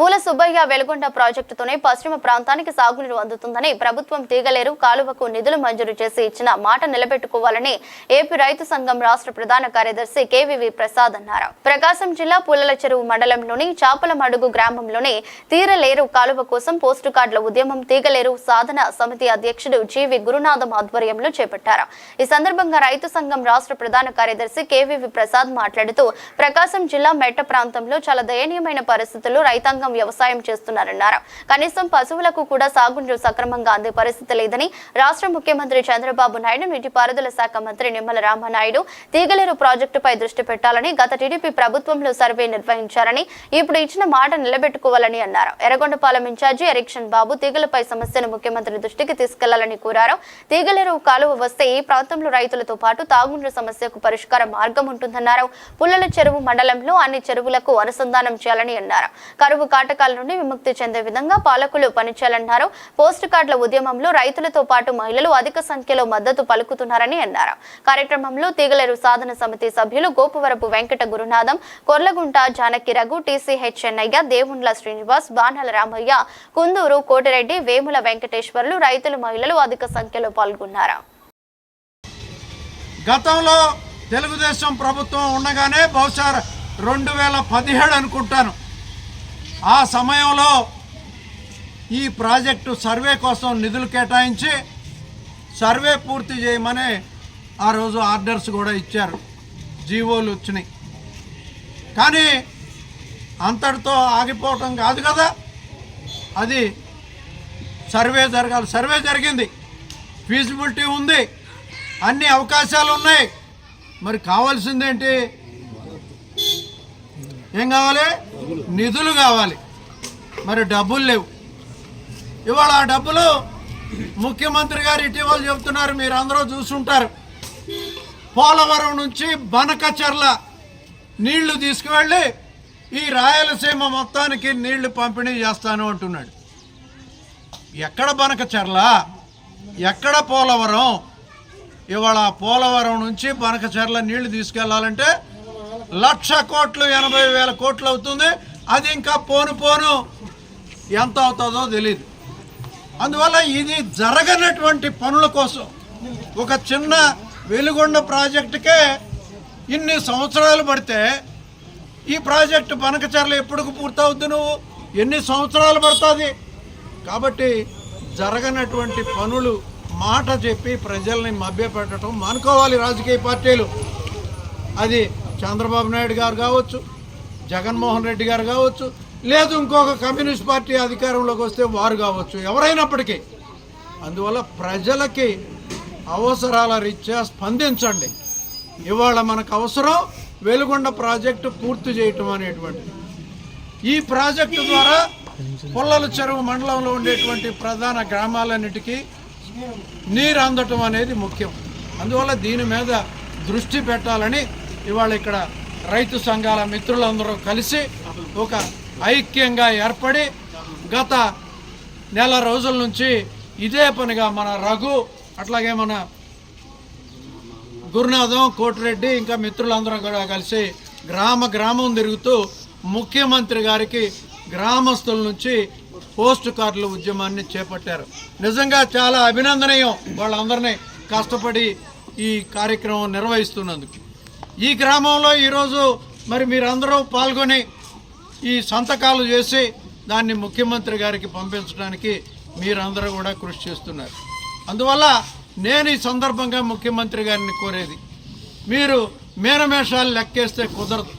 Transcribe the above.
పూల సుబ్బయ్య వెలుగొండ ప్రాజెక్టుతోనే పశ్చిమ ప్రాంతానికి సాగునీరు అందుతుందని ప్రభుత్వం తీగలేరు కాలువకు నిధులు మంజూరు చేసి ఇచ్చిన మాట నిలబెట్టుకోవాలని ఏపీ రైతు సంఘం రాష్ట్ర ప్రధాన కార్యదర్శి కేవీవి ప్రసాద్ అన్నారు. ప్రకాశం జిల్లా పూలల చెరువు మండలంలోని చాపలమడుగు గ్రామంలోని తీరలేరు కాలువ కోసం పోస్టు కార్డుల ఉద్యమం తీగలేరు సాధన సమితి అధ్యక్షుడు జీవి గురునాథం ఆధ్వర్యంలో చేపట్టారు. ఈ సందర్భంగా రైతు సంఘం రాష్ట్ర ప్రధాన కార్యదర్శి కేవీవి ప్రసాద్ మాట్లాడుతూ ప్రకాశం జిల్లా మెట్ట ప్రాంతంలో చాలా దయనీయమైన పరిస్థితుల్లో రైతాంగం వ్యవసాయం చేస్తున్నారన్నారు. కనీసం పశువులకు కూడా సాగునీరు సక్రమంగా అందే పరిస్థితి లేదని రాష్ట్ర ముఖ్యమంత్రి చంద్రబాబు నాయుడు నీటిపారుదల శాఖ మంత్రి నిమ్మల రామానాయుడు తీగలేరు ప్రాజెక్టుపై దృష్టి పెట్టాలని గత టీడీపీ ప్రభుత్వంలో సర్వే నిర్వహించారని ఇప్పుడు ఇచ్చిన మాట నిలబెట్టుకోవాలని అన్నారు. ఎర్రగొండపాలెం ఇన్ఛార్జి ఎరిక్షన్ బాబు తీగలపై సమస్యను ముఖ్యమంత్రి దృష్టికి తీసుకెళ్ళాలని కోరారు. తీగలేరు కాలువ వస్తే ఈ ప్రాంతంలో రైతులతో పాటు తాగునీరు సమస్యకు పరిష్కార మార్గం ఉంటుందన్నారు. పుల్లల చెరువు మండలంలో అన్ని చెరువులకు అనుసంధానం చేయాలని అన్నారు. కరువు కాటకాల నుండి విముక్తి చెందే విధంగా పాలకులు పనిచేయాలన్నారు. పోస్ట్ కార్డుల ఉద్యమంలో రైతులతో పాటు మహిళలు అధిక సంఖ్యలో మద్దతు పలుకుతున్నారని అన్నారు. కార్యక్రమంలో తీగలేరు సాధన సమితి సభ్యులు గోపువరపు వెంకట గురునాథం కొర్లగుంట జానకి రఘు టీసీహెచ్ చెన్నయ్య దేవుండ్ల శ్రీనివాస్ బాణాల రామయ్య కుందూరు కోటిరెడ్డి వేముల వెంకటేశ్వర్లు రైతులు మహిళలు అధిక సంఖ్యలో పాల్గొన్నారు. గతంలో తెలుగుదేశం ప్రభుత్వం ఉండగానే బహుశా రెండు వేల పదిహేడు అనుకుంటాను. ఆ సమయంలో ఈ ప్రాజెక్టు సర్వే కోసం నిధులు కేటాయించి సర్వే పూర్తి చేయమని ఆ రోజు ఆర్డర్స్ కూడా ఇచ్చారు. జీవోలు వచ్చినాయి. కానీ అంతటితో ఆగిపోవటం కాదు కదా. అది సర్వే జరగాలి. సర్వే జరిగింది. ఫీజిబిలిటీ ఉంది. అన్ని అవకాశాలు ఉన్నాయి. మరి కావాల్సిందేంటి? ఏం కావాలి? నిధులు కావాలి. మరి డబ్బులు లేవు. ఇవాళ ఆ డబ్బులు ముఖ్యమంత్రి గారు ఇటీవల చెబుతున్నారు మీరు అందరూ చూసుంటారు. పోలవరం నుంచి బనకచర్ల నీళ్ళు తీసుకువెళ్ళి ఈ రాయలసీమ మొత్తానికి నీళ్ళు పంపిణీ చేస్తాను అంటున్నాడు. ఎక్కడ బనకచర్ల? ఎక్కడ పోలవరం? ఇవాళ పోలవరం నుంచి బనకచర్ల నీళ్ళు తీసుకెళ్ళాలంటే లక్ష కోట్లు ఎనభై వేల కోట్లు అవుతుంది. అది ఇంకా పోను పోను ఎంత అవుతుందో తెలియదు అందువల్ల ఇది జరగనటువంటి పనుల కోసం ఒక చిన్న వెలుగొండ ప్రాజెక్టుకే ఇన్ని సంవత్సరాలు పడితే ఈ ప్రాజెక్టు బనకచర్ల ఎప్పుడు పూర్తవుద్ది నువ్వు? ఎన్ని సంవత్సరాలు పడుతుంది? కాబట్టి జరగనటువంటి పనులు మాట చెప్పి ప్రజల్ని మభ్యపెట్టడం మానుకోవాలి రాజకీయ పార్టీలు. అది చంద్రబాబు నాయుడు గారు కావచ్చు జగన్మోహన్ రెడ్డి గారు కావచ్చు లేదు ఇంకొక కమ్యూనిస్ట్ పార్టీ అధికారంలోకి వస్తే వారు కావచ్చు ఎవరైనప్పటికీ. అందువల్ల ప్రజలకి అవసరాల రీత్యా స్పందించండి. ఇవాళ మనకు అవసరం వెలుగొండ ప్రాజెక్టు పూర్తి చేయటం అనేటువంటిది. ఈ ప్రాజెక్టు ద్వారా పుల్లల చెరువు మండలంలో ఉండేటువంటి ప్రధాన గ్రామాలన్నిటికీ నీరు అందటం అనేది ముఖ్యం. అందువల్ల దీని మీద దృష్టి పెట్టాలని ఇవాళ ఇక్కడ రైతు సంఘాల మిత్రులందరూ కలిసి ఒక ఐక్యంగా ఏర్పడి గత నెల రోజుల నుంచి ఇదే పనిగా మన రఘు అట్లాగే మన గురునాథం కోటిరెడ్డి ఇంకా మిత్రులందరూ కూడా కలిసి గ్రామ గ్రామం తిరుగుతూ ముఖ్యమంత్రి గారికి గ్రామస్తుల నుంచి పోస్ట్ కార్డుల ఉద్యమాన్ని చేపట్టారు. నిజంగా చాలా అభినందనీయం వాళ్ళందరినీ కష్టపడి ఈ కార్యక్రమం నిర్వహిస్తున్నందుకు. ఈ గ్రామంలో ఈరోజు మరి మీరందరూ పాల్గొని ఈ సంతకాలు చేసి దాన్ని ముఖ్యమంత్రి గారికి పంపించడానికి మీరందరూ కూడా కృషి చేస్తున్నారు. అందువల్ల నేను ఈ సందర్భంగా ముఖ్యమంత్రి గారిని కోరేది మీరు మేనమేషాలు లెక్కేస్తే కుదరదు.